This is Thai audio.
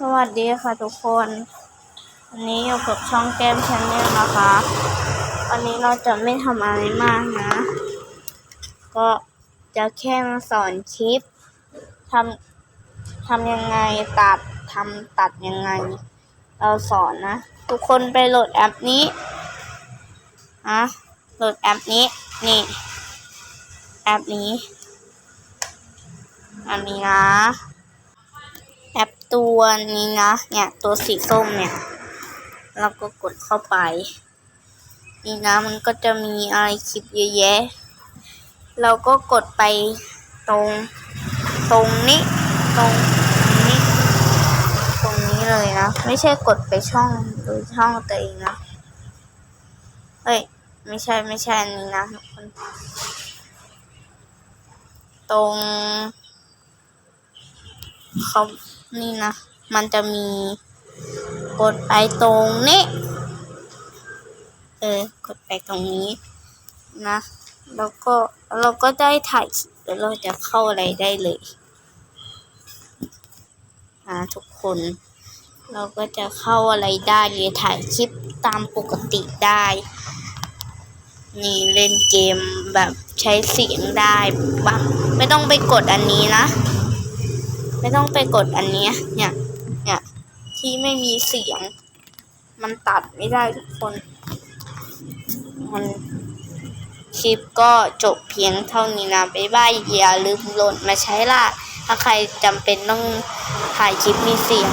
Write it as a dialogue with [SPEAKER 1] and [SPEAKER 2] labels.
[SPEAKER 1] สวัสดีค่ะทุกคนวันนี้อยู่กับช่องแก้มชาแนลนะคะวันนี้เราจะไม่ทำอะไรมากนะ ก็จะแค่มาสอนคลิปทำทำยังไงตัดทำตัดยังไง เราสอนนะ ทุกคนไปโหลดแอปนี้อะโหลดแอปนี้นี่แอปนี้อันนี้นะ ตัวนี้นะ เนี่ย ตัวสีส้มเนี่ย เราก็กดเข้าไป นี่นะมันก็จะมีอะไรคลิปเยอะแยะ เราก็กดไปตรง ตรงนี้ ตรงนี้ ตรงนี้เลยนะ ไม่ใช่กดไปช่องโดยช่องตัวเองนะ เฮ้ย ไม่ใช่ไม่ใช่อันนี้นะทุกคน ตรง เขานี่นะ มันจะมีกดไปตรงนี้ เออกดไปตรงนี้นะ แล้วก็เราก็ได้ถ่ายคลิปแล้วเราจะเข้าอะไรได้เลยนะทุกคน เราก็จะเข้าอะไรได้เลยถ่ายคลิปตามปกติได้ นี่เล่นเกมแบบใช้เสียงได้บ้างไม่ต้องไปกดอันนี้นะ ไม่ต้องไปกดอันนี้เนี่ยเนี่ยที่ไม่มีเสียง มันตัดไม่ได้ทุกคน มันคลิปก็จบเพียงเท่านี้นะบ๊ายบายอย่าลืมโหลดมาใช้ล่ะ ถ้าใครจำเป็นต้องถ่ายคลิปมีเสียง